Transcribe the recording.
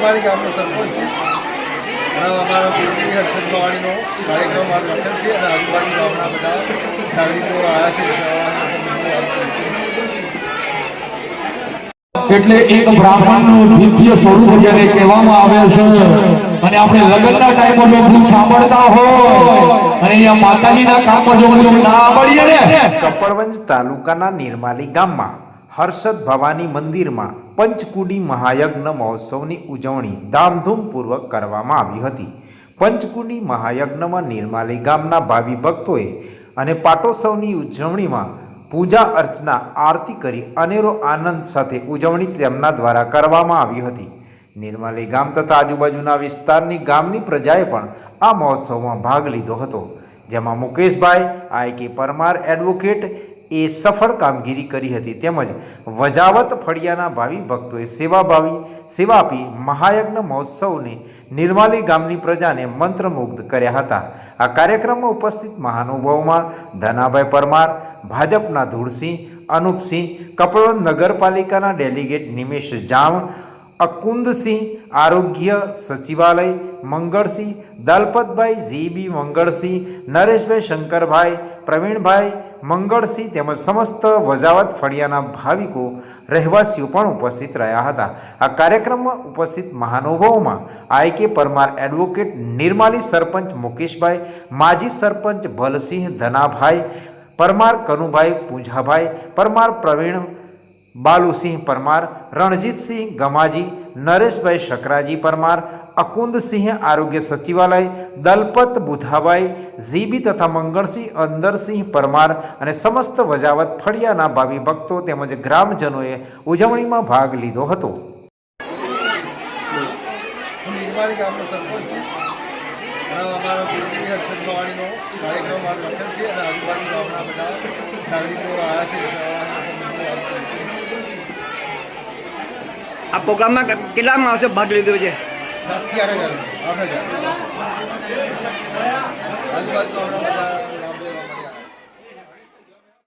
નિર્માળી ગામનો સરપંચ છે. અને અમારા કુલદેવી હર્ષદ કાર્યક્રમ મારું મંડળ છે અને આજુબાજુ ગામના બધા નાગરિકો આવ્યા છે. એટલે એક બ્રાહ્મણનું દિવ્ય સ્વરૂપ જ્યારે કહેવામાં આવે છે અને આપણે લગ્નના ટાઈમે જો ગીત સાંભળતા હોય અને અહીંયા માતાજીના કામમાં જો બધું ના આવડીએ ને. કપડવંજ તાલુકાના નિર્માલી ગામમાં હર્ષદ ભવાની મંદિરમાં પંચકુડી મહાયજ્ઞ મહોત્સવની ઉજવણી ધામધૂમપૂર્વક કરવામાં આવી હતી. પંચકુડી મહાયજ્ઞમાં નિર્માલી ગામના ભાવિ ભક્તોએ અને પાટોત્સવની ઉજવણીમાં પૂજા અર્ચના, આરતી કરી અનેરો આનંદ સાથે ઉજવણી તેમના દ્વારા કરવામાં આવી હતી. નિર્માલી ગામ તથા આજુબાજુના વિસ્તારની ગામની પ્રજાએ પણ આ મહોત્સવમાં ભાગ લીધો હતો. જેમાં મુકેશભાઈ, આઈ કે પરમાર, એડવોકેટ એ સફળ કામગીરી કરી હતી. તેમજ વજાવત ફળિયાના ભાવિ ભક્તોએ સેવાભાવી સેવા આપી મહાયજ્ઞ મહોત્સવને નિર્માલી ગામની પ્રજાને મંત્રમુગ્ધ કર્યા હતા. આ કાર્યક્રમમાં ઉપસ્થિત મહાનુભાવોમાં ધનાભાઈ પરમાર, ભાજપના ધૂળસિંહ, અનુપસિંહ કપડવંજ નગરપાલિકાના ડેલિગેટ નિમેશ જામ અકુંદસિંહ આરોગ્ય સચિવાલય, મંગળસિંહ, દલપતભાઈ જીબી મંગળસિંહ, નરેશભાઈ શંકરભાઈ, પ્રવીણભાઈ મંગળસિંહ તેમજ સમસ્ત વજાવત ફળિયાના ભાવિકો, રહેવાસીઓ પણ ઉપસ્થિત રહ્યા હતા. આ કાર્યક્રમમાં ઉપસ્થિત મહાનુભાવોમાં આઈ કે પરમાર એડવોકેટ, નિર્માલી સરપંચ મુકેશભાઈ, માજી સરપંચ ભલસિંહ ધનાભાઈ, પરમાર કનુભાઈ પૂંજાભાઈ, પરમાર પ્રવીણ બાલુસિંહ પરમાર, રણજીતસિંહ ગમાજી, નરેશભાઈ શકરાજી પરમાર, અકુંદસિંહ આરોગ્ય સચિવાલય, દલપત બુધાભાઈ, ઝીબી તથા મંગળસિંહ અંદરસિંહ પરમાર અને સમસ્ત વજાવત ફળિયાના ભાવિ ભક્તો તેમજ ગ્રામજનોએ ઉજવણીમાં ભાગ લીધો હતો. આજુબાજુ ગામના બધા નાગરિકો આવ્યા છે આ પ્રોગ્રામમાં કેટલા માણસો ભાગ લીધો છે?